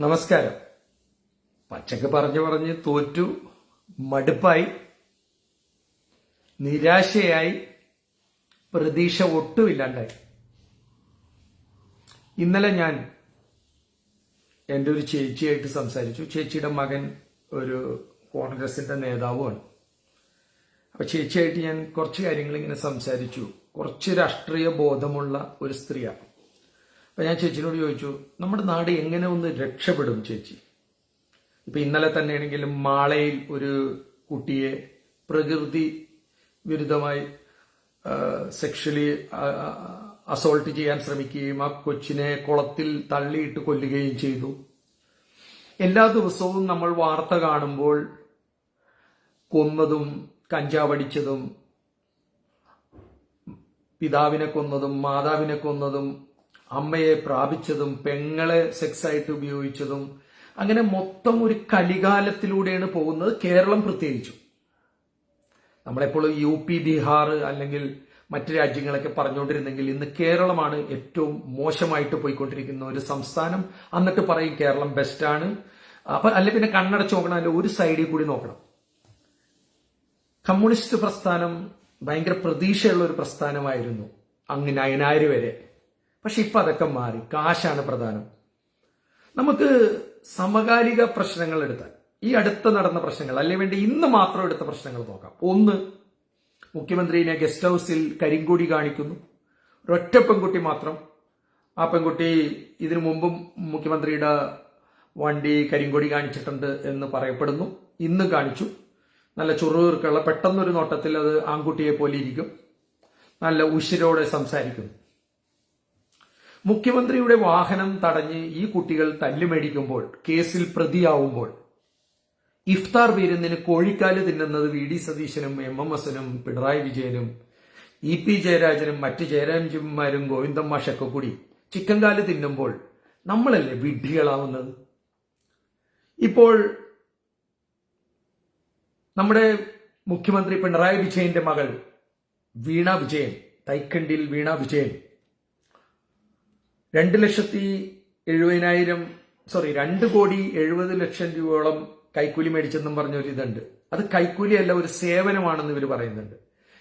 നമസ്കാരം. പച്ചക്ക് പറഞ്ഞു പറഞ്ഞ് തോറ്റു മടുപ്പായി നിരാശയായി പ്രതീക്ഷ ഒട്ടുമില്ലാണ്ടായി. ഇന്നലെ ഞാൻ എന്റെ ഒരു ചേച്ചിയായിട്ട് സംസാരിച്ചു. ചേച്ചിയുടെ മകൻ ഒരു കോൺഗ്രസിന്റെ നേതാവുമാണ്. അപ്പൊ ചേച്ചിയായിട്ട് ഞാൻ കുറച്ച് കാര്യങ്ങൾ ഇങ്ങനെ സംസാരിച്ചു. കുറച്ച് രാഷ്ട്രീയ ബോധമുള്ള ഒരു സ്ത്രീയാണ്. അപ്പൊ ഞാൻ ചേച്ചിനോട് ചോദിച്ചു നമ്മുടെ നാട് എങ്ങനെ ഒന്ന് രക്ഷപ്പെടും ചേച്ചി? ഇപ്പൊ ഇന്നലെ തന്നെ തന്നെയാണെങ്കിലും മാളയിൽ ഒരു കുട്ടിയെ പ്രകൃതി വിരുദ്ധമായി സെക്ഷലി അസോൾട്ട് ചെയ്യാൻ ശ്രമിക്കുകയും ആ കൊച്ചിനെ കുളത്തിൽ തള്ളിയിട്ട് കൊല്ലുകയും ചെയ്തു. എല്ലാ ദിവസവും നമ്മൾ വാർത്ത കാണുമ്പോൾ കൊന്നതും കഞ്ചാവടിച്ചതും പിതാവിനെ കൊന്നതും മാതാവിനെ കൊന്നതും അമ്മയെ പ്രാപിച്ചതും പെങ്ങളെ സെക്സ് ആയിട്ട് ഉപയോഗിച്ചതും അങ്ങനെ മൊത്തം ഒരു കലികാലത്തിലൂടെയാണ് പോകുന്നത് കേരളം പ്രത്യേകിച്ചും. നമ്മളെപ്പോഴും യു പി ബീഹാർ അല്ലെങ്കിൽ മറ്റു രാജ്യങ്ങളൊക്കെ പറഞ്ഞുകൊണ്ടിരുന്നെങ്കിൽ ഇന്ന് കേരളമാണ് ഏറ്റവും മോശമായിട്ട് പോയിക്കൊണ്ടിരിക്കുന്ന ഒരു സംസ്ഥാനം എന്നിട്ട് പറയും കേരളം ബെസ്റ്റാണ് അപ്പൊ അല്ലെ പിന്നെ കണ്ണടച്ച് നോക്കണം അല്ലെ ഒരു സൈഡിൽ കൂടി നോക്കണം. കമ്മ്യൂണിസ്റ്റ് പ്രസ്ഥാനം ഭയങ്കര പ്രതീക്ഷയുള്ള ഒരു പ്രസ്ഥാനമായിരുന്നു അങ്ങ് നയനാര് വരെ. പക്ഷെ ഇപ്പൊ അതൊക്കെ മാറി. കാശാണ് പ്രധാനം. നമുക്ക് സമകാലിക പ്രശ്നങ്ങൾ എടുത്താൽ ഈ അടുത്ത് നടന്ന പ്രശ്നങ്ങൾ അല്ലെ വേണ്ടി ഇന്ന് മാത്രം എടുത്ത പ്രശ്നങ്ങൾ നോക്കാം. ഒന്ന് മുഖ്യമന്ത്രിനെ ഗസ്റ്റ് ഹൗസിൽ കരിങ്കൂടി കാണിക്കുന്നു. ഒരൊറ്റ പെൺകുട്ടി മാത്രം. ആ പെൺകുട്ടി ഇതിനു മുമ്പും മുഖ്യമന്ത്രിയുടെ വണ്ടി കരിങ്കൊടി കാണിച്ചിട്ടുണ്ട് എന്ന് പറയപ്പെടുന്നു. ഇന്ന് കാണിച്ചു. നല്ല ചുറുകീർക്കുള്ള പെട്ടെന്നൊരു നോട്ടത്തിൽ അത് ആൺകുട്ടിയെ പോലെ ഇരിക്കും. നല്ല ഉശിരോടെ സംസാരിക്കുന്നു. മുഖ്യമന്ത്രിയുടെ വാഹനം തടഞ്ഞ് ഈ കുട്ടികൾ തല്ലുമേടിക്കുമ്പോൾ കേസിൽ പ്രതിയാവുമ്പോൾ. ഇഫ്താർ വിരുന്നിന് കോഴിക്കാൽ തിന്നുന്നത് വി ഡി സതീശനും എം എം എസിനും പിണറായി വിജയനും ഇ പി ജയരാജനും മറ്റ് ജയരാജന്മാരും ഗോവിന്ദൻ മാഷൊക്കെ കൂടി ചിക്കൻ കാൽ തിന്നുമ്പോൾ നമ്മളല്ലേ വിഡ്ഢികളാവുന്നത്? ഇപ്പോൾ നമ്മുടെ മുഖ്യമന്ത്രി പിണറായി വിജയന്റെ മകൾ വീണ വിജയൻ തൈക്കണ്ടിൽ വീണ വിജയൻ രണ്ട് ലക്ഷത്തി എഴുപതിനായിരം സോറി രണ്ട് കോടി എഴുപത് ലക്ഷം രൂപയോളം കൈക്കൂലി മേടിച്ചെന്നും പറഞ്ഞൊരു ഇതുണ്ട് അത് കൈക്കൂലിയല്ല ഒരു സേവനമാണെന്ന് ഇവർ പറയുന്നുണ്ട്.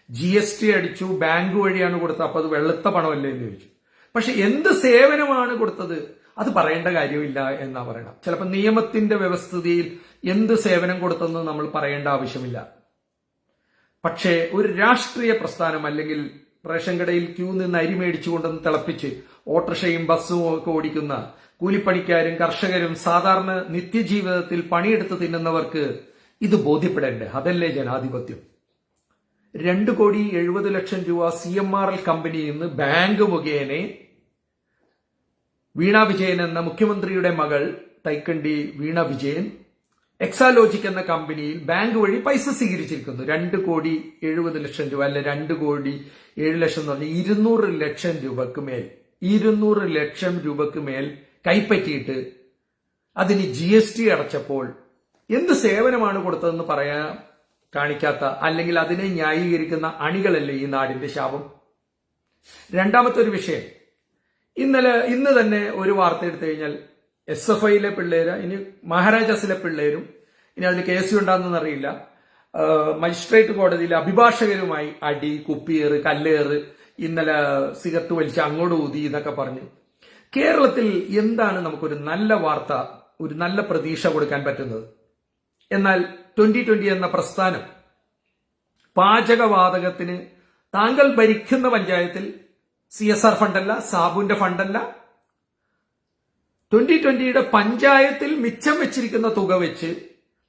ജി എസ് ടി അടിച്ചു ബാങ്ക് വഴിയാണ് കൊടുത്തത് അപ്പൊ അത് വെളുത്ത പണമല്ലേ എന്ന് ചോദിച്ചു. പക്ഷെ എന്ത് സേവനമാണ് കൊടുത്തത്? അത് പറയേണ്ട കാര്യമില്ല എന്നാ പറയണം. ചിലപ്പോൾ നിയമത്തിന്റെ വ്യവസ്ഥിതിയിൽ എന്ത് സേവനം കൊടുത്തെന്ന് നമ്മൾ പറയേണ്ട ആവശ്യമില്ല. പക്ഷേ ഒരു രാഷ്ട്രീയ പ്രസ്ഥാനം അല്ലെങ്കിൽ റേഷൻ കടയിൽ ക്യൂ നിന്ന് അരി മേടിച്ചുകൊണ്ടെന്ന് തിളപ്പിച്ച് ഓട്ടോറിക്ഷയും ബസ്സും ഒക്കെ ഓടിക്കുന്ന കൂലിപ്പണിക്കാരും കർഷകരും സാധാരണ നിത്യജീവിതത്തിൽ പണിയെടുത്ത് തിന്നുന്നവർക്ക് ഇത് ബോധ്യപ്പെടേണ്ടേ? അതല്ലേ ജനാധിപത്യം. രണ്ട് കോടി എഴുപത് ലക്ഷം രൂപ സി എം ആർ എൽ കമ്പനിയിൽ നിന്ന് ബാങ്ക് മുഖേന വീണ വിജയൻ എന്ന മുഖ്യമന്ത്രിയുടെ മകൾ തൈക്കണ്ടി വീണ വിജയൻ എക്സാലോജിക് എന്ന കമ്പനിയിൽ ബാങ്ക് വഴി പൈസ സ്വീകരിച്ചിരിക്കുന്നു. രണ്ട് കോടി എഴുപത് ലക്ഷം രൂപ അല്ലെ രണ്ട് കോടി ഏഴ് ലക്ഷം എന്ന് പറഞ്ഞാൽ ഇരുന്നൂറ് ലക്ഷം രൂപക്ക് മേൽ. ഇരുന്നൂറ് ലക്ഷം രൂപക്ക് മേൽ കൈപ്പറ്റിയിട്ട് അതിന് ജി എസ് ടി അടച്ചപ്പോൾ എന്ത് സേവനമാണ് കൊടുത്തതെന്ന് പറയാ കാണിക്കാത്ത അല്ലെങ്കിൽ അതിനെ ന്യായീകരിക്കുന്ന അണികളല്ലേ ഈ നാടിന്റെ ശാപം? രണ്ടാമത്തെ ഒരു വിഷയം. ഇന്നലെ ഇന്ന് തന്നെ ഒരു വാർത്ത എടുത്തു കഴിഞ്ഞാൽ എസ് എഫ് ഐയിലെ പിള്ളേര് ഇനി മഹാരാജാസിലെ പിള്ളേരും ഇനി അതിന് കേസ് ഉണ്ടാകുന്ന അറിയില്ല. മജിസ്ട്രേറ്റ് കോടതിയിലെ അഭിഭാഷകരുമായി അടി കുപ്പിയേറ് കല്ലേറ് ഇന്നലെ സിഗരറ്റ് വലിച്ച് അങ്ങോട്ട് ഊതി എന്നൊക്കെ പറഞ്ഞു. കേരളത്തിൽ എന്താണ് നമുക്കൊരു നല്ല വാർത്ത ഒരു നല്ല പ്രതീക്ഷ കൊടുക്കാൻ പറ്റുന്നത്? എന്നാൽ ട്വന്റി ട്വന്റി എന്ന പ്രസ്ഥാനം പാചകവാതകത്തിന് താങ്കൾ ഭരിക്കുന്ന പഞ്ചായത്തിൽ സി എസ് ആർ ഫണ്ടല്ല സാബുവിന്റെ ഫണ്ടല്ല ട്വന്റി ട്വന്റിയുടെ പഞ്ചായത്തിൽ മിച്ചം വെച്ചിരിക്കുന്ന തുക വെച്ച്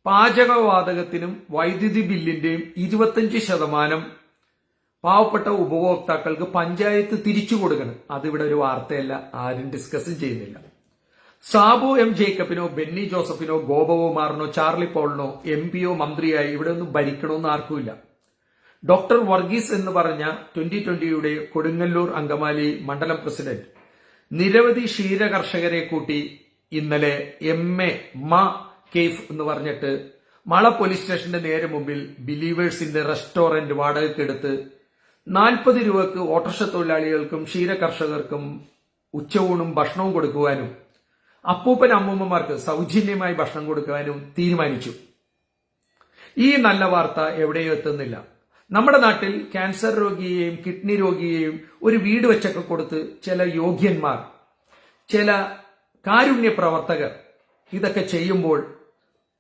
പാചകവാതകത്തിനും വൈദ്യുതി ബില്ലിന്റെയും ഇരുപത്തഞ്ച് ശതമാനം പാവപ്പെട്ട ഉപഭോക്താക്കൾക്ക് പഞ്ചായത്ത് തിരിച്ചു കൊടുക്കണം. അതിവിടെ ഒരു വാർത്തയല്ല. ആരും ഡിസ്കസ് ചെയ്യുന്നില്ല. സാബു എം ജേക്കബിനോ ബെന്നി ജോസഫിനോ ഗോപകുമാറിനോ ചാർലി പോളിനോ എം പിയോ മന്ത്രിയായി ഇവിടെ ഒന്നും ഭരിക്കണമെന്ന് ആർക്കുമില്ല. ഡോക്ടർ വർഗീസ് എന്ന് പറഞ്ഞ ട്വന്റി ട്വന്റിയുടെ കൊടുങ്ങല്ലൂർ അങ്കമാലി മണ്ഡലം പ്രസിഡന്റ് നിരവധി ക്ഷീര കർഷകരെ കൂട്ടി ഇന്നലെ എം എ മ കേഫ് എന്ന് പറഞ്ഞിട്ട് മള പോലീസ് സ്റ്റേഷന്റെ നേരെ മുമ്പിൽ ബിലീവേഴ്സിന്റെ റെസ്റ്റോറന്റ് വാടകയ്ക്കെടുത്ത് നാൽപ്പത് രൂപക്ക് ഓട്ടർഷ തൊഴിലാളികൾക്കും ക്ഷീര കർഷകർക്കും ഉച്ചയൂണും ഭക്ഷണവും കൊടുക്കുവാനും അപ്പൂപ്പൻ അമ്മൂമ്മമാർക്ക് സൗജന്യമായി ഭക്ഷണം കൊടുക്കുവാനും തീരുമാനിച്ചു. ഈ നല്ല വാർത്ത എവിടെയും എത്തുന്നില്ല. നമ്മുടെ നാട്ടിൽ ക്യാൻസർ രോഗിയെയും കിഡ്നി രോഗിയെയും ഒരു വീട് വെച്ചൊക്കെ കൊടുത്ത് ചില യോഗ്യന്മാർ ചില കാരുണ്യ പ്രവർത്തകർ ഇതൊക്കെ ചെയ്യുമ്പോൾ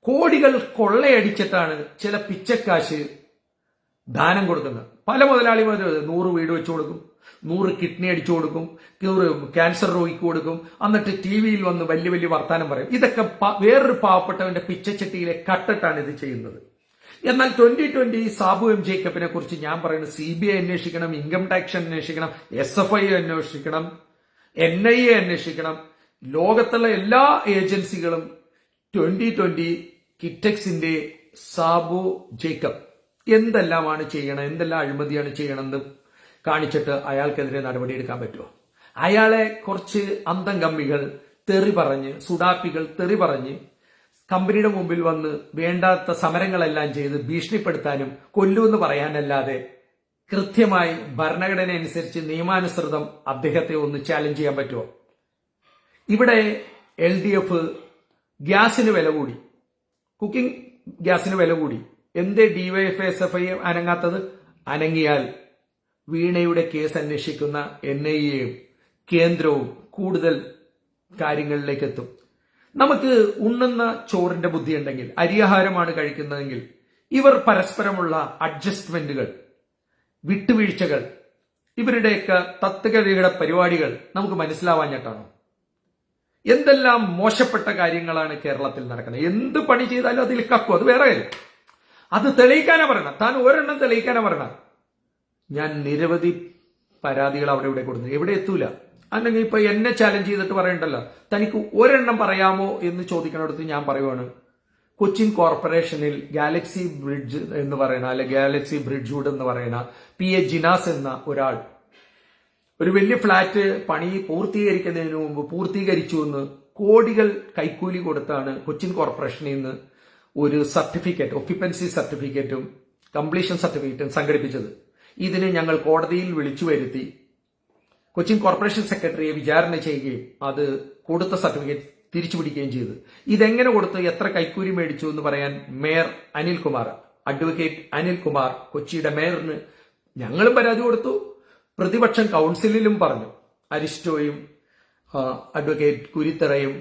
കോടികൾ കൊള്ളയടിച്ചിട്ടാണ് ചില പിച്ചക്കാശ് ദാനം കൊടുക്കുന്നത്. പല മുതലാളിമാർ നൂറ് വീട് വെച്ചു കൊടുക്കും നൂറ് കിഡ്നി അടിച്ചു കൊടുക്കും നൂറ് ക്യാൻസർ രോഗിക്ക് കൊടുക്കും. എന്നിട്ട് ടി വിയിൽ വന്ന് വലിയ വലിയ വർത്തമാനം പറയും. ഇതൊക്കെ വേറൊരു പാവപ്പെട്ടവന്റെ പിച്ചച്ചട്ടിയിലെ കട്ടിട്ടാണ് ഇത് ചെയ്യുന്നത്. എന്നാൽ ട്വന്റി ട്വന്റി സാബു എം ജേക്കബിനെ കുറിച്ച് ഞാൻ പറയുന്നത് സി ബി ഐ അന്വേഷിക്കണം ഇൻകം ടാക്സ് അന്വേഷിക്കണം എസ് എഫ് ഐ അന്വേഷിക്കണം എൻ ഐ എ അന്വേഷിക്കണം. ലോകത്തുള്ള എല്ലാ ഏജൻസികളും ട്വന്റി ട്വന്റി കിറ്റക്സിന്റെ സാബു ജേക്കബ് എന്തെല്ലാമാണ് ചെയ്യണം എന്തെല്ലാം അഴിമതിയാണ് ചെയ്യണമെന്ന് കാണിച്ചിട്ട് അയാൾക്കെതിരെ നടപടിയെടുക്കാൻ പറ്റുമോ? അയാളെ കുറച്ച് അന്തം കമ്പികൾ തെറി പറഞ്ഞ് സുഡാപ്പികൾ തെറി പറഞ്ഞ് കമ്പനിയുടെ മുമ്പിൽ വന്ന് വേണ്ടാത്ത സമരങ്ങളെല്ലാം ചെയ്ത് ഭീഷണിപ്പെടുത്താനും കൊല്ലുമെന്ന് പറയാനല്ലാതെ കൃത്യമായി ഭരണഘടന അനുസരിച്ച് നിയമാനുസൃതം അദ്ദേഹത്തെ ഒന്ന് ചാലഞ്ച് ചെയ്യാൻ പറ്റുമോ? ഇവിടെ എൽ ഡി എഫ് ഗ്യാസിന് വില കൂടി കുക്കിംഗ് ഗ്യാസിന് വില കൂടി. എന്തേ ഡിവൈഎഫ് എസ് എഫ് ഐ അനങ്ങാത്തത്? അനങ്ങിയാൽ വീണയുടെ കേസ് അന്വേഷിക്കുന്ന എൻ ഐ എയും കേന്ദ്രവും കൂടുതൽ കാര്യങ്ങളിലേക്ക് എത്തും നമുക്ക് ഉണ്ണുന്ന ചോറിന്റെ ബുദ്ധി ഉണ്ടെങ്കിൽ അരിയാഹാരമാണ് കഴിക്കുന്നതെങ്കിൽ ഇവർ പരസ്പരമുള്ള അഡ്ജസ്റ്റ്മെന്റുകൾ വിട്ടുവീഴ്ചകൾ ഇവരുടെയൊക്കെ തത്വകതയുടെ പരിപാടികൾ നമുക്ക് മനസ്സിലാവാഞ്ഞിട്ടാണ് എന്തെല്ലാം മോശപ്പെട്ട കാര്യങ്ങളാണ് കേരളത്തിൽ നടക്കുന്നത്? എന്ത് പണി ചെയ്താലും അതിൽ കക്കും അത് വേറെ കാര്യം. അത് തെളിയിക്കാനാ പറയണം താൻ ഒരെണ്ണം തെളിയിക്കാനാ പറയണം ഞാൻ നിരവധി പരാതികൾ അവിടെ ഇവിടെ കൊടുത്തു എവിടെ എത്തൂല. അല്ലെങ്കിൽ ഇപ്പൊ എന്നെ ചാലഞ്ച് ചെയ്തിട്ട് പറയണ്ടല്ലോ. തനിക്ക് ഒരെണ്ണം പറയാമോ എന്ന് ചോദിക്കണടുത്ത് ഞാൻ പറയുവാണ്. കൊച്ചിൻ കോർപ്പറേഷനിൽ ഗാലക്സി ബ്രിഡ്ജ് എന്ന് പറയുന്ന അല്ലെ ഗാലക്സി ബ്രിഡ്ജ്വുഡ് എന്ന് പറയണ പി എ ജിനാസ് എന്ന ഒരാൾ ഒരു വലിയ ഫ്ലാറ്റ് പണി പൂർത്തീകരിക്കുന്നതിന് മുമ്പ് പൂർത്തീകരിച്ചു എന്ന് കോടികൾ കൈക്കൂലി കൊടുത്താണ് കൊച്ചിൻ കോർപ്പറേഷനിൽ നിന്ന് ഒരു സർട്ടിഫിക്കറ്റ് ഒക്യുപ്പൻസി സർട്ടിഫിക്കറ്റും കംപ്ലീഷൻ സർട്ടിഫിക്കറ്റും സംഘടിപ്പിച്ചത്. ഇതിന് ഞങ്ങൾ കോടതിയിൽ വിളിച്ചു വരുത്തി. കൊച്ചിൻ കോർപ്പറേഷൻ സെക്രട്ടറിയെ വിചാരണ ചെയ്യുകയും അത് കൊടുത്ത സർട്ടിഫിക്കറ്റ് തിരിച്ചു പിടിക്കുകയും ചെയ്തു. ഇതെങ്ങനെ കൊടുത്ത് എത്ര കൈക്കൂലി മേടിച്ചു എന്ന് പറയാൻ മേയർ അനിൽകുമാർ അഡ്വക്കേറ്റ് അനിൽകുമാർ കൊച്ചിയുടെ മേയറിന് ഞങ്ങളും പരാതി കൊടുത്തു. പ്രതിപക്ഷം കൗൺസിലിലും പറഞ്ഞു. അരിസ്റ്റോയും അഡ്വക്കേറ്റ് കുരിത്തറയും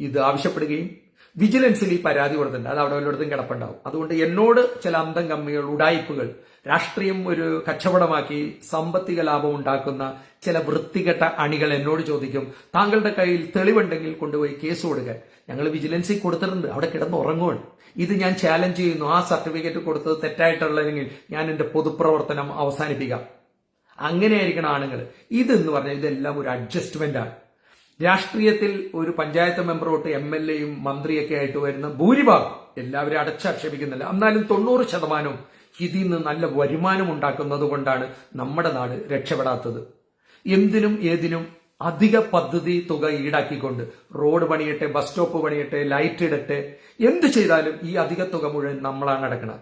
ഇത് ആവശ്യപ്പെടുകയും വിജിലൻസിൽ ഈ പരാതി കൊടുത്തിട്ടുണ്ട്. അത് അവിടെ വല്ലയിടത്തും കിടപ്പുണ്ടാവും. അതുകൊണ്ട് എന്നോട് ചില അന്തം കമ്മികൾ ഉടായ്പകൾ രാഷ്ട്രീയം ഒരു കച്ചവടമാക്കി സാമ്പത്തിക ലാഭം ഉണ്ടാക്കുന്ന ചില വൃത്തികെട്ട അണികൾ എന്നോട് ചോദിക്കും താങ്കളുടെ കയ്യിൽ തെളിവുണ്ടെങ്കിൽ കൊണ്ടുപോയി കേസ് കൊടുക്കാൻ ഞങ്ങൾ വിജിലൻസിൽ കൊടുത്തിട്ടുണ്ട്. അവിടെ കിടന്ന് ഉറങ്ങുവാണ്. ഇത് ഞാൻ ചാലഞ്ച് ചെയ്യുന്നു. ആ സർട്ടിഫിക്കറ്റ് കൊടുത്തത് തെറ്റായിട്ടുള്ളതെങ്കിൽ ഞാൻ എന്റെ പൊതുപ്രവർത്തനം അവസാനിപ്പിക്കാം. അങ്ങനെയായിരിക്കണം ആണുങ്ങൾ ഇതെന്ന് പറഞ്ഞാൽ ഇതെല്ലാം ഒരു അഡ്ജസ്റ്റ്മെന്റ് ആണ്. രാഷ്ട്രീയത്തിൽ ഒരു പഞ്ചായത്ത് മെമ്പർ തൊട്ട് എം എൽ എയും മന്ത്രിയൊക്കെ ആയിട്ട് വരുന്ന ഭൂരിഭാഗം എല്ലാവരും അടച്ചാക്ഷേപിക്കുന്നില്ല. എന്നാലും തൊണ്ണൂറ് ശതമാനവും ഇതിൽ നിന്ന് നല്ല വരുമാനം ഉണ്ടാക്കുന്നത് കൊണ്ടാണ് നമ്മുടെ നാട് രക്ഷപ്പെടാത്തത്. എന്തിനും ഏതിനും അധിക പദ്ധതി തുക ഈടാക്കിക്കൊണ്ട് റോഡ് പണിയട്ടെ ബസ് സ്റ്റോപ്പ് പണിയട്ടെ ലൈറ്റ് ഇടട്ടെ എന്ത് ചെയ്താലും ഈ അധിക തുക മുഴുവൻ നമ്മളാണ് അടക്കണം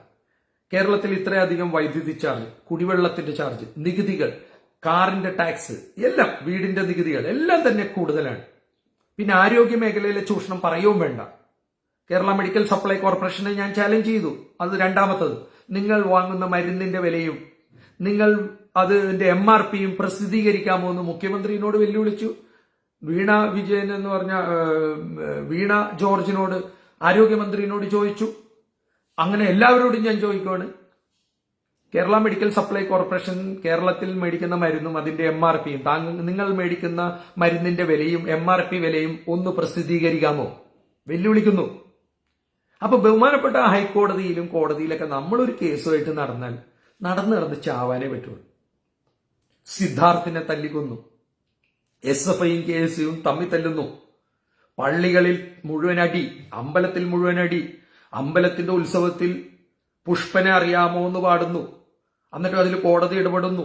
കേരളത്തിൽ ഇത്രയധികം വൈദ്യുതി ചാർജ് കുടിവെള്ളത്തിന്റെ ചാർജ് നികുതികൾ കാറിന്റെ ടാക്സ് എല്ലാം വീടിന്റെ നികുതികൾ എല്ലാം തന്നെ കൂടുതലാണ്. പിന്നെ ആരോഗ്യ മേഖലയിലെ ചൂഷണം പറയുകയും വേണ്ട. കേരള മെഡിക്കൽ സപ്ലൈ കോർപ്പറേഷനെ ഞാൻ ചാലഞ്ച് ചെയ്തു. അത് രണ്ടാമത്തത്. നിങ്ങൾ വാങ്ങുന്ന മരുന്നിന്റെ വിലയും നിങ്ങൾ അതിന്റെ എം ആർ പിയും പ്രസിദ്ധീകരിക്കാമോ എന്ന് മുഖ്യമന്ത്രിയോട് വെല്ലുവിളിച്ചു. വീണ വിജയൻ എന്ന് പറഞ്ഞ വീണ ജോർജിനോട് ആരോഗ്യമന്ത്രിയോട് ചോദിച്ചു. അങ്ങനെ എല്ലാവരോടും ഞാൻ ചോദിക്കുവാണ്. കേരള മെഡിക്കൽ സപ്ലൈ കോർപ്പറേഷൻ കേരളത്തിൽ മേടിക്കുന്ന മരുന്നും അതിന്റെ എം ആർ പിയും നിങ്ങൾ മേടിക്കുന്ന മരുന്നിന്റെ വിലയും എം ആർ പി വിലയും ഒന്ന് പ്രസിദ്ധീകരിക്കാമോ? വെല്ലുവിളിക്കുന്നു. അപ്പൊ ബഹുമാനപ്പെട്ട ഹൈക്കോടതിയിലും കോടതിയിലൊക്കെ നമ്മളൊരു കേസുമായിട്ട് നടന്നാൽ നടന്നു നടന്ന് ചാവാനേ പറ്റുള്ളൂ. സിദ്ധാർത്ഥിനെ തല്ലിക്കൊന്നു. എസ് എഫ് ഐയും കെ എസ് യും തമ്മി തല്ലുന്നു. പള്ളികളിൽ മുഴുവൻ അടി അമ്പലത്തിൽ മുഴുവൻ അടി അമ്പലത്തിന്റെ ഉത്സവത്തിൽ പുഷ്പനെ അറിയാമോ എന്ന് പാടുന്നു. എന്നിട്ട് അതിൽ കോടതി ഇടപെടുന്നു.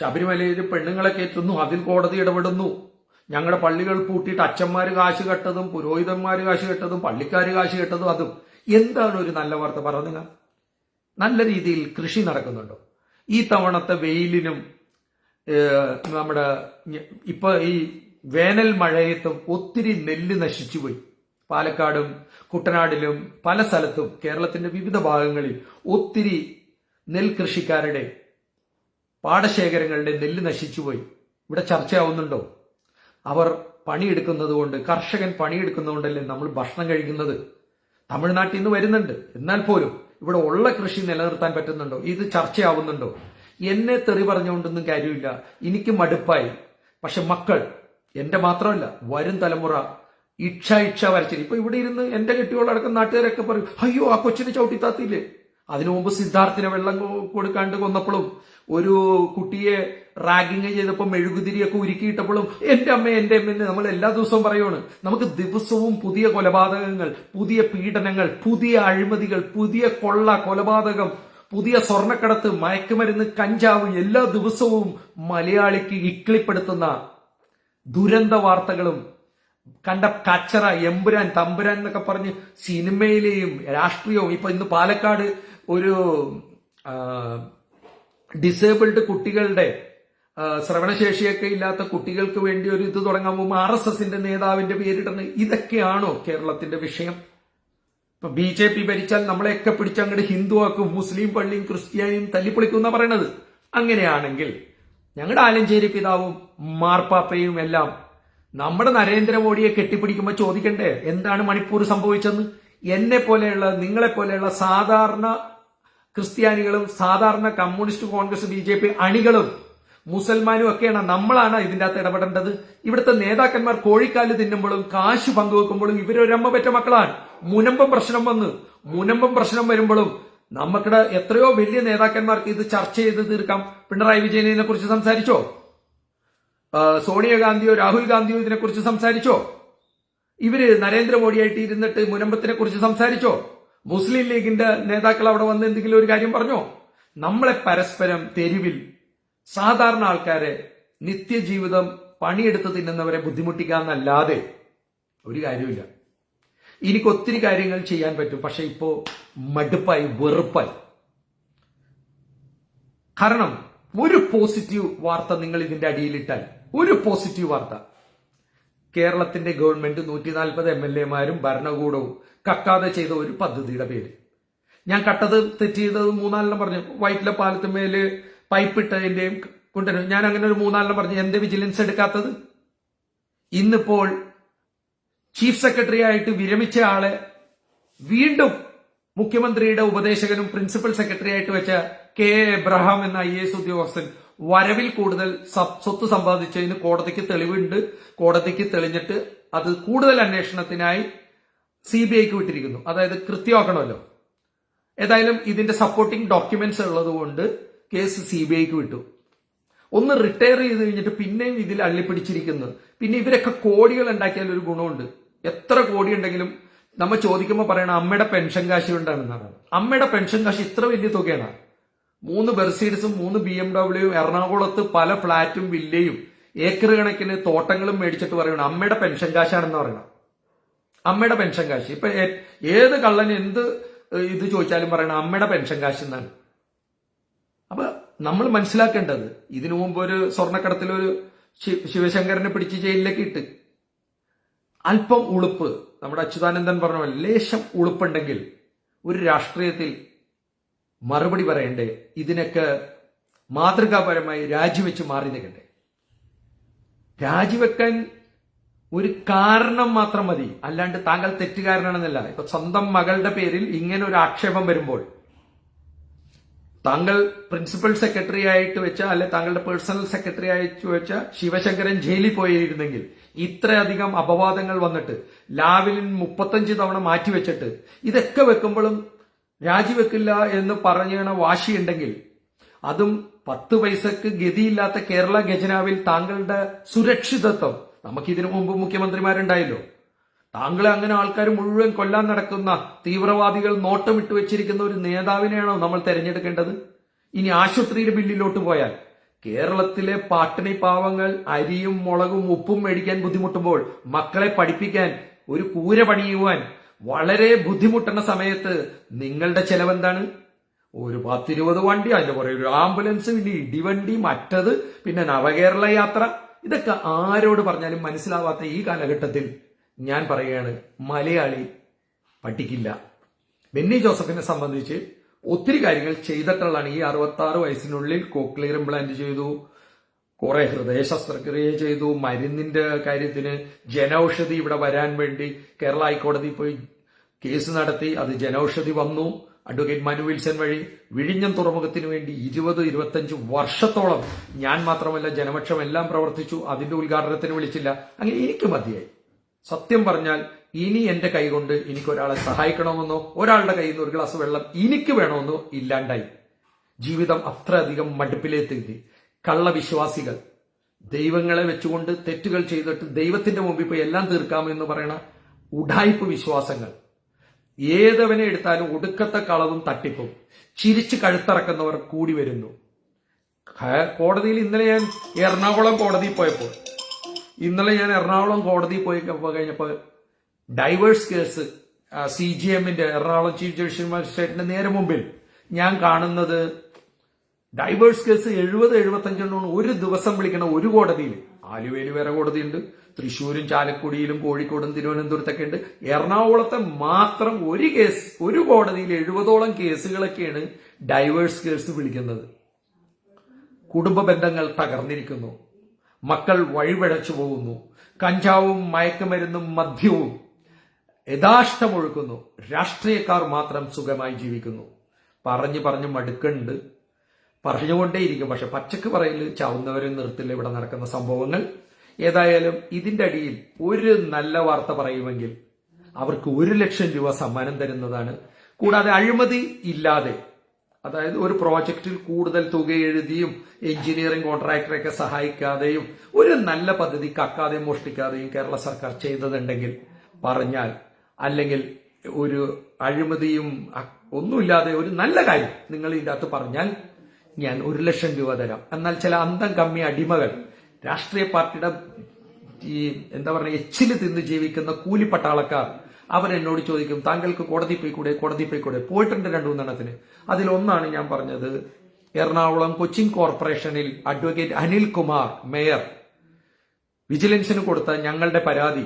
ശബരിമലയിൽ പെണ്ണുങ്ങളെ കയറ്റുന്നു അതിൽ കോടതി ഇടപെടുന്നു. ഞങ്ങളുടെ പള്ളികൾ പൂട്ടിയിട്ട് അച്ഛന്മാർ കാശ് കെട്ടതും പുരോഹിതന്മാർ കാശ് കെട്ടതും പള്ളിക്കാർ കാശ് കെട്ടതും അതും. എന്താണ് ഒരു നല്ല വാർത്ത പറയുക നല്ല രീതിയിൽ കൃഷി നടക്കുന്നുണ്ടോ? ഈ തവണത്തെ വെയിലിനും നമ്മുടെ ഇപ്പൊ ഈ വേനൽ മഴയത്തും ഒത്തിരി നെല്ല് നശിച്ചു പോയി. പാലക്കാടും കുട്ടനാടിലും പല സ്ഥലത്തും കേരളത്തിന്റെ വിവിധ ഭാഗങ്ങളിൽ ഒത്തിരി നെൽകൃഷിക്കാരുടെ പാടശേഖരങ്ങളുടെ നെല്ല് നശിച്ചുപോയി. ഇവിടെ ചർച്ചയാവുന്നുണ്ടോ? അവർ പണിയെടുക്കുന്നത് കൊണ്ട് കർഷകൻ പണിയെടുക്കുന്നതുകൊണ്ടല്ലേ നമ്മൾ ഭക്ഷണം കഴിക്കുന്നത്? തമിഴ്നാട്ടിൽ നിന്ന് വരുന്നുണ്ട്. എന്നാൽ പോലും ഇവിടെ ഉള്ള കൃഷി നിലനിർത്താൻ പറ്റുന്നുണ്ടോ? ഇത് ചർച്ചയാവുന്നുണ്ടോ? എന്നെ തെറി പറഞ്ഞുകൊണ്ടൊന്നും കാര്യമില്ല. എനിക്ക് മടുപ്പായി. പക്ഷെ മക്കൾ എന്റെ മാത്രമല്ല വരും തലമുറ ഇക്ഷ ഇക്ഷ വരച്ചില്ല ഇപ്പൊ ഇവിടെ ഇരുന്ന് എന്റെ കെട്ടിയോളടക്കം നാട്ടുകാരൊക്കെ പറയും അയ്യോ ആ കൊച്ചിനെ ചവിട്ടിത്താത്തില്ലേ അതിനു മുമ്പ് സിദ്ധാർത്ഥിനെ വെള്ളം കൊടുക്കാണ്ട് കൊന്നപ്പോഴും ഒരു കുട്ടിയെ റാഗിങ് ചെയ്തപ്പോൾ മെഴുകുതിരിയൊക്കെ ഉരുക്കിയിട്ടപ്പോഴും എന്റെ അമ്മ എന്റെ അമ്മ നമ്മൾ എല്ലാ ദിവസവും പറയുവാണ് നമുക്ക് ദിവസവും പുതിയ കൊലപാതകങ്ങൾ പുതിയ പീഡനങ്ങൾ പുതിയ അഴിമതികൾ പുതിയ കൊള്ള കൊലപാതകം പുതിയ സ്വർണക്കടത്ത് മയക്കുമരുന്ന് കഞ്ചാവ് എല്ലാ ദിവസവും മലയാളിക്ക് ഇക്കിളിപ്പെടുത്തുന്ന ദുരന്ത വാർത്തകളും കണ്ട കച്ചറ എമ്പുരാൻ തമ്പുരാൻ എന്നൊക്കെ പറഞ്ഞ് സിനിമയിലെയും രാഷ്ട്രീയവും. ഇപ്പൊ ഇന്ന് പാലക്കാട് ഒരു ഡിസേബിൾഡ് കുട്ടികളുടെ ശ്രവണശേഷിയൊക്കെ ഇല്ലാത്ത കുട്ടികൾക്ക് വേണ്ടി ഒരു ഇത് തുടങ്ങാൻ ആർ എസ് എസിന്റെ നേതാവിന്റെ പേരിടുന്നത് ഇതൊക്കെയാണോ കേരളത്തിന്റെ വിഷയം? ഇപ്പൊ ബി ജെ പി ഭരിച്ചാൽ നമ്മളെയൊക്കെ അങ്ങോട്ട് ഹിന്ദുവാക്കും മുസ്ലിം പള്ളിയും ക്രിസ്ത്യാനിയും തല്ലിപ്പൊളിക്കും എന്നാ പറയണത്. അങ്ങനെയാണെങ്കിൽ ഞങ്ങളുടെ ആലഞ്ചേരി പിതാവും മാർപ്പാപ്പയും എല്ലാം നമ്മുടെ നരേന്ദ്രമോദിയെ കെട്ടിപ്പിടിക്കുമ്പോൾ ചോദിക്കണ്ടേ? എന്താണ് മണിപ്പൂർ സംഭവിച്ചെന്ന്? എന്നെ പോലെയുള്ള നിങ്ങളെ പോലെയുള്ള സാധാരണ ക്രിസ്ത്യാനികളും സാധാരണ communist Congress B J P അണികളും മുസൽമാനും ഒക്കെയാണ് നമ്മളാണ് ഇതിന്റെ അകത്ത് ഇടപെടേണ്ടത്. ഇവിടുത്തെ നേതാക്കന്മാർ കോഴിക്കാൽ തിന്നുമ്പോഴും കാശ് പങ്കുവെക്കുമ്പോഴും ഇവരൊരമ്മ പറ്റ മക്കളാണ്. മുനമ്പം പ്രശ്നം വന്ന് മുനമ്പം പ്രശ്നം വരുമ്പോഴും നമുക്കിടെ എത്രയോ വലിയ നേതാക്കന്മാർക്ക് ഇത് ചർച്ച ചെയ്ത് തീർക്കാം. പിണറായി വിജയനെ കുറിച്ച് സംസാരിച്ചോ? സോണിയാഗാന്ധിയോ രാഹുൽ ഗാന്ധിയോ ഇതിനെക്കുറിച്ച് സംസാരിച്ചോ? ഇവർ നരേന്ദ്രമോദിയായിട്ട് ഇരുന്നിട്ട് മുനമ്പത്തിനെ കുറിച്ച് സംസാരിച്ചോ? മുസ്ലിം ലീഗിന്റെ നേതാക്കൾ അവിടെ വന്ന് എന്തെങ്കിലും ഒരു കാര്യം പറഞ്ഞോ? നമ്മളെ പരസ്പരം തെരുവിൽ സാധാരണ ആൾക്കാരെ നിത്യജീവിതം പണിയെടുത്ത് തിന്നുന്നവരെ ബുദ്ധിമുട്ടിക്കുക എന്നല്ലാതെ ഒരു കാര്യമില്ല എനിക്ക് ഒത്തിരി കാര്യങ്ങൾ ചെയ്യാൻ പറ്റും പക്ഷെ ഇപ്പോ മടുപ്പായി വെറുപ്പായി. കാരണം ഒരു പോസിറ്റീവ് വാർത്ത നിങ്ങൾ ഇതിന്റെ അടിയിലിട്ടാൽ ഒരു പോസിറ്റീവ് വാർത്ത. കേരളത്തിന്റെ ഗവൺമെന്റ് നൂറ്റി നാൽപ്പത് എം എൽ എമാരും ഭരണകൂടവും കക്കാതെ ചെയ്ത ഒരു പദ്ധതിയുടെ പേര്. ഞാൻ കട്ടത് തെറ്റ് ചെയ്തത് മൂന്നാലെണ്ണം പറഞ്ഞു. വൈറ്റിലെ പാലത്തുമേൽ പൈപ്പ് ഇട്ടതിന്റെയും കൊണ്ടുവരും ഞാൻ അങ്ങനെ ഒരു മൂന്നാലെണ്ണം പറഞ്ഞു. എന്ത് വിജിലൻസ് എടുക്കാത്തത്? ഇന്നിപ്പോൾ ചീഫ് സെക്രട്ടറി ആയിട്ട് വിരമിച്ച ആളെ വീണ്ടും മുഖ്യമന്ത്രിയുടെ ഉപദേശകനും പ്രിൻസിപ്പൽ സെക്രട്ടറി ആയിട്ട് വെച്ച കെ എബ്രഹാം എന്ന ഐ എസ് ഉദ്യോഗസ്ഥൻ വരവിൽ കൂടുതൽ സ്വത്ത് സമ്പാദിച്ചതിന് കോടതിക്ക് തെളിവുണ്ട്. കോടതിക്ക് തെളിഞ്ഞിട്ട് അത് കൂടുതൽ അന്വേഷണത്തിനായി സി ബി ഐക്ക് വിട്ടിരിക്കുന്നു. അതായത് കൃത്യമാക്കണമല്ലോ. ഏതായാലും ഇതിന്റെ സപ്പോർട്ടിംഗ് ഡോക്യുമെന്റ്സ് ഉള്ളതുകൊണ്ട് കേസ് സി ബി ഐക്ക് വിട്ടു. ഒന്ന് റിട്ടയർ ചെയ്ത് കഴിഞ്ഞിട്ട് പിന്നെയും ഇതിൽ അള്ളിപ്പിടിച്ചിരിക്കുന്നു. പിന്നെ ഇവരൊക്കെ കോടികൾ ഉണ്ടാക്കിയാൽ ഒരു ഗുണമുണ്ട്. എത്ര കോടി ഉണ്ടെങ്കിലും നമ്മൾ ചോദിക്കുമ്പോൾ പറയണം അമ്മയുടെ പെൻഷൻ കാശ് കൊണ്ടാണെന്നാണ്. അമ്മയുടെ പെൻഷൻ കാശ് ഇത്ര വലിയ തുകയാണ്. മൂന്ന് ബെർസീഡ്സും മൂന്ന് ബി എം ഡബ്ല്യു എറണാകുളത്ത് പല ഫ്ളാറ്റും വില്ലയും ഏക്കർ കണക്കിന് തോട്ടങ്ങളും മേടിച്ചിട്ട് പറയണം അമ്മയുടെ പെൻഷൻ കാശാണെന്ന് പറയണം. അമ്മയുടെ പെൻഷൻ കാശ്. ഇപ്പൊ ഏത് കള്ളൻ എന്ത് ഇത് ചോദിച്ചാലും പറയണം അമ്മയുടെ പെൻഷൻ കാശ് എന്നാണ്. അപ്പൊ നമ്മൾ മനസ്സിലാക്കേണ്ടത് ഇതിനു മുമ്പ് ഒരു സ്വർണക്കടത്തിൽ ഒരു ശിവശങ്കരനെ പിടിച്ച് ജയിലിലേക്ക് ഇട്ട്. അല്പം ഉളുപ്പ് നമ്മുടെ അച്യുതാനന്ദൻ പറഞ്ഞ ലേശം ഉളുപ്പുണ്ടെങ്കിൽ ഒരു രാഷ്ട്രീയത്തിൽ മറുപടി പറയണ്ടേ? ഇതിനൊക്കെ മാതൃകാപരമായി രാജിവെച്ച് മാറി നിൽക്കണ്ടേ? രാജിവെക്കാൻ ഒരു കാരണം മാത്രം മതി. അല്ലാണ്ട് താങ്കൾ തെറ്റുകാരനാണെന്നല്ല. ഇപ്പൊ സ്വന്തം മകളുടെ പേരിൽ ഇങ്ങനെ ഒരു ആക്ഷേപം വരുമ്പോൾ താങ്കൾ പ്രിൻസിപ്പൽ സെക്രട്ടറി ആയിട്ട് വെച്ച അല്ലെ താങ്കളുടെ പേഴ്സണൽ സെക്രട്ടറി ആയിട്ട് വെച്ച ശിവശങ്കരൻ ജയിലിൽ പോയിരുന്നെങ്കിൽ ഇത്രയധികം അപവാദങ്ങൾ വന്നിട്ട് ലാവിലിൻ മുപ്പത്തഞ്ച് തവണ മാറ്റിവെച്ചിട്ട് ഇതൊക്കെ വെക്കുമ്പോഴും രാജിവെക്കില്ല എന്ന് പറഞ്ഞ വാശിയുണ്ടെങ്കിൽ അതും പത്ത് പൈസക്ക് ഗതിയില്ലാത്ത കേരള ഖജനാവിൽ താങ്കളുടെ സുരക്ഷിതത്വം നമുക്ക് ഇതിനു മുമ്പ് മുഖ്യമന്ത്രിമാരുണ്ടായല്ലോ. താങ്കളെ അങ്ങനെ ആൾക്കാർ മുഴുവൻ കൊല്ലാൻ നടക്കുന്ന തീവ്രവാദികൾ നോട്ടമിട്ട് വെച്ചിരിക്കുന്ന ഒരു നേതാവിനെയാണോ നമ്മൾ തെരഞ്ഞെടുക്കേണ്ടത്? ഇനി ആശുപത്രിയുടെ ബില്ലിലോട്ട് പോയാൽ കേരളത്തിലെ പാട്ടിണി പാവങ്ങൾ അരിയും മുളകും ഉപ്പും മേടിക്കാൻ ബുദ്ധിമുട്ടുമ്പോൾ മക്കളെ പഠിപ്പിക്കാൻ ഒരു കൂര പണിയുവാൻ വളരെ ബുദ്ധിമുട്ടുന്ന സമയത്ത് നിങ്ങളുടെ ചെലവെന്താണ്? ഒരു പത്തിരുപത് വണ്ടി അതിന്റെ പുറകെ ഒരു ആംബുലൻസ് ഇടിവണ്ടി മറ്റത് പിന്നെ നവകേരള യാത്ര. ഇതൊക്കെ ആരോട് പറഞ്ഞാലും മനസ്സിലാവാത്ത ഈ കാലഘട്ടത്തിൽ ഞാൻ പറയുകയാണ് മലയാളി പഠിക്കില്ല. ബെന്നി ജോസഫിനെ സംബന്ധിച്ച് ഒത്തിരി കാര്യങ്ങൾ ചെയ്തിട്ടുള്ളതാണ്. ഈ അറുപത്തി ആറ് വയസ്സിനുള്ളിൽ കോക്ലിയർ ഇംപ്ലാന്റ് ചെയ്തു കുറെ ഹൃദയ ശസ്ത്രക്രിയ ചെയ്തു മരുന്നിന്റെ കാര്യത്തിന് ജനൌഷധി ഇവിടെ വരാൻ വേണ്ടി കേരള ഹൈക്കോടതി പോയി കേസ് നടത്തി അത് ജനൌഷധി വന്നു. അഡ്വക്കേറ്റ് മനു വിൽസൺ വഴി വിഴിഞ്ഞം തുറമുഖത്തിന് വേണ്ടി ഇരുപത് ഇരുപത്തഞ്ച് വർഷത്തോളം ഞാൻ മാത്രമല്ല ജനപക്ഷം എല്ലാം പ്രവർത്തിച്ചു. അതിന്റെ ഉദ്ഘാടനത്തിന് വിളിച്ചില്ല. അങ്ങനെ എനിക്ക് മതിയായി. സത്യം പറഞ്ഞാൽ ഇനി എന്റെ കൈകൊണ്ട് എനിക്ക് ഒരാളെ സഹായിക്കണമെന്നോ ഒരാളുടെ കയ്യിൽ നിന്ന് ഒരു ഗ്ലാസ് വെള്ളം എനിക്ക് വേണമെന്നോ ഇല്ലാണ്ടായി. ജീവിതം അത്രയധികം മടുപ്പിലെത്തി കള്ളവിശ്വാസികൾ. ദൈവങ്ങളെ വെച്ചുകൊണ്ട് തെറ്റുകൾ ചെയ്തിട്ട് ദൈവത്തിന്റെ മുമ്പിൽ പോയി എല്ലാം തീർക്കാമെന്ന് പറയണ ഉടായ്പ വിശ്വാസങ്ങൾ. ഏതവനെ എടുത്താലും ഒടുക്കത്തെ കളവും തട്ടിപ്പും. ചിരിച്ച് കഴുത്തിറക്കുന്നവർ കൂടി വരുന്നു. കോടതിയിൽ ഇന്നലെ ഞാൻ എറണാകുളം കോടതിയിൽ പോയപ്പോൾ ഇന്നലെ ഞാൻ എറണാകുളം കോടതിയിൽ പോയി കഴിഞ്ഞപ്പോൾ ഡൈവേഴ്സ് കേസ് സി ജി എമ്മിന്റെ എറണാകുളം ചീഫ് ജുഡീഷ്യൽ മജിസ്ട്രേറ്റിന്റെ നേരെ മുമ്പിൽ ഞാൻ കാണുന്നത് ഡൈവേഴ്സ് കേസ് എഴുപത് എഴുപത്തഞ്ചെണ്ണമാണ് ഒരു ദിവസം വിളിക്കണം ഒരു കോടതിയിൽ. ആലുവയിൽ വേറെ കോടതിയുണ്ട്. തൃശ്ശൂരും ചാലക്കുടിയിലും കോഴിക്കോടും തിരുവനന്തപുരത്തൊക്കെ ഉണ്ട്. എറണാകുളത്തെ മാത്രം ഒരു കേസ് ഒരു കോടതിയിൽ എഴുപതോളം കേസുകളൊക്കെയാണ് ഡൈവേഴ്സ് കേസ് വിളിക്കുന്നത്. കുടുംബ ബന്ധങ്ങൾ തകർന്നിരിക്കുന്നു. മക്കൾ വഴിപിഴച്ചു പോകുന്നു. കഞ്ചാവും മയക്കുമരുന്നും മദ്യവും യഥാഷ്ടമൊഴുക്കുന്നു രാഷ്ട്രീയക്കാർ മാത്രം സുഖമായി ജീവിക്കുന്നു. പറഞ്ഞു പറഞ്ഞു മടുക്കുന്നുണ്ട്. പറഞ്ഞുകൊണ്ടേയിരിക്കും. പക്ഷെ പച്ചക്ക് പറയിൽ ചാവുന്നവരെ നിർത്തില്ല ഇവിടെ നടക്കുന്ന സംഭവങ്ങൾ. ഏതായാലും ഇതിന്റെ അടിയിൽ ഒരു നല്ല വാർത്ത പറയുമെങ്കിൽ അവർക്ക് ഒരു ലക്ഷം രൂപ സമ്മാനം തരുന്നതാണ്. കൂടാതെ അഴിമതി ഇല്ലാതെ അതായത് ഒരു പ്രോജക്റ്റിൽ കൂടുതൽ തുക എഴുതിയും എഞ്ചിനീയറിംഗ് കോൺട്രാക്ടറെയൊക്കെ സഹായിക്കാതെയും ഒരു നല്ല പദ്ധതി കക്കാതെയും മോഷ്ടിക്കാതെയും കേരള സർക്കാർ ചെയ്തതുണ്ടെങ്കിൽ പറഞ്ഞാൽ അല്ലെങ്കിൽ ഒരു അഴിമതിയും ഒന്നുമില്ലാതെ ഒരു നല്ല കാര്യം നിങ്ങൾ ഇതിന്റെ അകത്ത് പറഞ്ഞാൽ ഞാൻ ഒരു ലക്ഷം രൂപ തരാം. എന്നാൽ ചില അന്തം കമ്മി അടിമകൾ രാഷ്ട്രീയ പാർട്ടിയുടെ ഈ എന്താ പറയുക എച്ചിൽ തിന്ന് ജീവിക്കുന്ന കൂലിപ്പട്ടാളക്കാർ അവരെന്നോട് ചോദിക്കും താങ്കൾക്ക് കോടതി പോയിക്കൂടെ കോടതി പോയി പോയിക്കൂടെ? പോയിട്ടുണ്ട് രണ്ടു മൂന്നെണ്ണത്തിന് അതിലൊന്നാണ് ഞാൻ പറഞ്ഞത് എറണാകുളം കൊച്ചിൻ കോർപ്പറേഷനിൽ അഡ്വക്കേറ്റ് അനിൽ കുമാർ മേയർ വിജിലൻസിന് കൊടുത്ത ഞങ്ങളുടെ പരാതി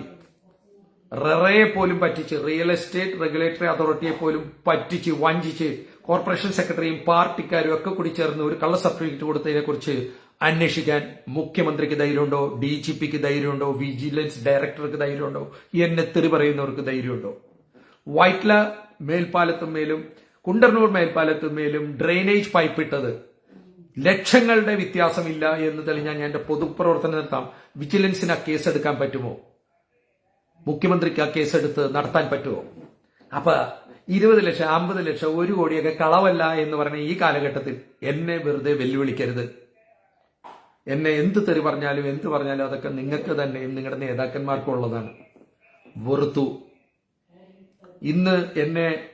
റെറയെ പോലും പറ്റിച്ച് റിയൽ എസ്റ്റേറ്റ് റെഗുലേറ്ററി അതോറിറ്റിയെ പോലും പറ്റിച്ച് വഞ്ചിച്ച് കോർപ്പറേഷൻ സെക്രട്ടറിയും പാർട്ടിക്കാരും ഒക്കെ കൂടി ചേർന്ന് ഒരു കള്ള സർട്ടിഫിക്കറ്റ് കൊടുത്തതിനെ കുറിച്ച് അന്വേഷിക്കാൻ മുഖ്യമന്ത്രിക്ക് ധൈര്യമുണ്ടോ? ഡി ജി പിക്ക് ധൈര്യമുണ്ടോ? വിജിലൻസ് ഡയറക്ടർക്ക് ധൈര്യമുണ്ടോ? എന്നെ തെറി പറയുന്നവർക്ക് ധൈര്യമുണ്ടോ? വൈറ്റ്ല മേൽപ്പാലത്തുമേലും കുണ്ടർനൂർ മേൽപ്പാലത്തുമേലും ഡ്രെയിനേജ് പൈപ്പ് ഇട്ടത് ലക്ഷങ്ങളുടെ വ്യത്യാസമില്ല എന്ന് തെളിഞ്ഞാൽ ഞാൻ എന്റെ പൊതുപ്രവർത്തനം നടത്താം. വിജിലൻസിന് ആ കേസെടുക്കാൻ പറ്റുമോ? മുഖ്യമന്ത്രിക്ക് ആ കേസെടുത്ത് നടത്താൻ പറ്റുമോ? അപ്പൊ ഇരുപത് ലക്ഷം അമ്പത് ലക്ഷം ഒരു കോടിയൊക്കെ കളവല്ല എന്ന് പറഞ്ഞ ഈ കാലഘട്ടത്തിൽ എന്നെ വെറുതെ വെല്ലുവിളിക്കരുത്. എന്നെ എന്ത് തെറി പറഞ്ഞാലും എന്ത് പറഞ്ഞാലും അതൊക്കെ നിങ്ങൾക്ക് തന്നെയും നിങ്ങളുടെ നേതാക്കന്മാർക്കും ഉള്ളതാണ് വെറുത്തു. ഇന്ന് എന്നെ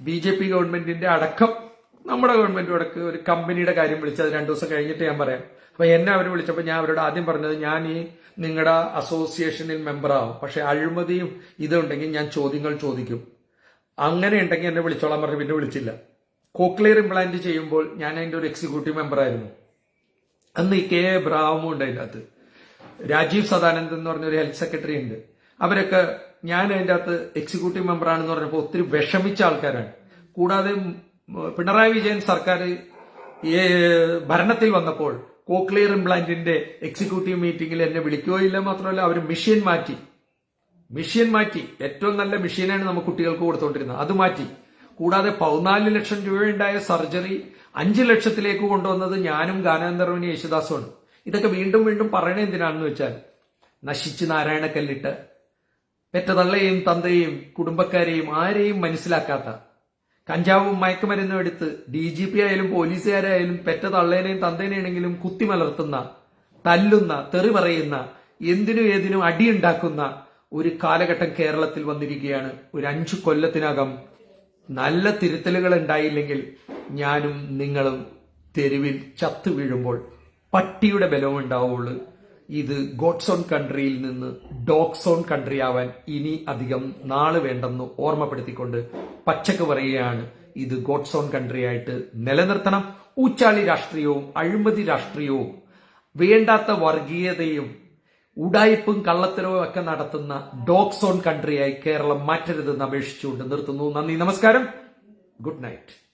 ബി ജെ പി ഗവൺമെന്റിന്റെ അടക്കം നമ്മുടെ ഗവൺമെന്റ് അടക്കം ഒരു കമ്പനിയുടെ കാര്യം വിളിച്ചത് രണ്ടു ദിവസം കഴിഞ്ഞിട്ട് ഞാൻ പറയാം. അപ്പൊ എന്നെ അവർ വിളിച്ചപ്പോൾ ഞാൻ അവരോട് ആദ്യം പറഞ്ഞത് ഞാൻ ഈ നിങ്ങളുടെ അസോസിയേഷനിൽ മെമ്പറാവും പക്ഷെ അഴിമതിയും ഇതുണ്ടെങ്കിൽ ഞാൻ ചോദ്യങ്ങൾ ചോദിക്കും. അങ്ങനെ ഉണ്ടെങ്കിൽ എന്നെ വിളിച്ചോളാൻ പറഞ്ഞു പിന്നെ വിളിച്ചില്ല. കോക്ലിയർ ഇംപ്ലാന്റ് ചെയ്യുമ്പോൾ ഞാൻ അതിന്റെ ഒരു എക്സിക്യൂട്ടീവ് മെമ്പറായിരുന്നു അന്ന് ഈ കെ ബ്രാവമും ഉണ്ട് അതിന്റെ അകത്ത് രാജീവ് സദാനന്ദ് എന്ന് പറഞ്ഞ ഒരു ഹെൽത്ത് സെക്രട്ടറി ഉണ്ട്. അവരൊക്കെ ഞാൻ അതിന്റെ അകത്ത് എക്സിക്യൂട്ടീവ് മെമ്പറാണെന്ന് പറഞ്ഞപ്പോൾ ഒത്തിരി വിഷമിച്ച ആൾക്കാരാണ്. കൂടാതെ പിണറായി വിജയൻ സർക്കാർ ഭരണത്തിൽ വന്നപ്പോൾ കോക്ലിയർ ഇംപ്ലാന്റിന്റെ എക്സിക്യൂട്ടീവ് മീറ്റിംഗിൽ എന്നെ വിളിക്കുകയില്ല മാത്രമല്ല അവർ മെഷീൻ മാറ്റി. മെഷീൻ മാറ്റി. ഏറ്റവും നല്ല മെഷീനാണ് നമുക്ക് കുട്ടികൾക്ക് കൊടുത്തോണ്ടിരുന്നത്. അത് മാറ്റി. കൂടാതെ പതിനാല് ലക്ഷം രൂപയുണ്ടായ സർജറി അഞ്ച് ലക്ഷത്തിലേക്ക് കൊണ്ടുവന്നത് ഞാനും ഗാനാന്തരവനി യേശുദാസുമാണ്. ഇതൊക്കെ വീണ്ടും വീണ്ടും പറയണ എന്തിനാണെന്ന് വെച്ചാൽ നശിച്ച് നാരായണക്കല്ലിട്ട് പെറ്റതള്ളയെയും തന്തയെയും കുടുംബക്കാരെയും ആരെയും മനസ്സിലാക്കാത്ത കഞ്ചാവും മയക്കുമരുന്നും എടുത്ത് ഡി ജി പി ആയാലും പോലീസുകാരായാലും പെറ്റ തള്ളേനെയും തന്തേനെയാണെങ്കിലും കുത്തിമലർത്തുന്ന തല്ലുന്ന തെറി പറയുന്ന എന്തിനും ഏതിനും അടിയുണ്ടാക്കുന്ന ഒരു കാലഘട്ടം കേരളത്തിൽ വന്നിരിക്കുകയാണ്. ഒരു അഞ്ചു കൊല്ലത്തിനകം നല്ല തിരുത്തലുകൾ ഉണ്ടായില്ലെങ്കിൽ ഞാനും നിങ്ങളും തെരുവിൽ ചത്തു വീഴുമ്പോൾ പട്ടിയുടെ ബലവും ഉണ്ടാവുള്ളൂ ഇത് ഗോഡ്സോൺ കൺട്രിയിൽ നിന്ന് ഡോക്സോൺ കൺട്രി ആവാൻ ഇനി അധികം നാൾ വേണ്ടെന്ന് ഓർമ്മപ്പെടുത്തിക്കൊണ്ട് പച്ചക്ക് പറയുകയാണ്. ഇത് ഗോഡ്സോൺ കൺട്രി ആയിട്ട് നിലനിർത്തണം. ഊച്ചാളി രാഷ്ട്രീയവും അഴിമതി രാഷ്ട്രീയവും വേണ്ടാത്ത വർഗീയതയും ഉടായിപ്പും കള്ളത്തരവും ഒക്കെ നടത്തുന്ന ഡോക്സോൺ കൺട്രിയായി കേരളം മാറ്റരുതെന്ന് അപേക്ഷിച്ചുകൊണ്ട് നിർത്തുന്നു. നന്ദി നമസ്കാരം. Good night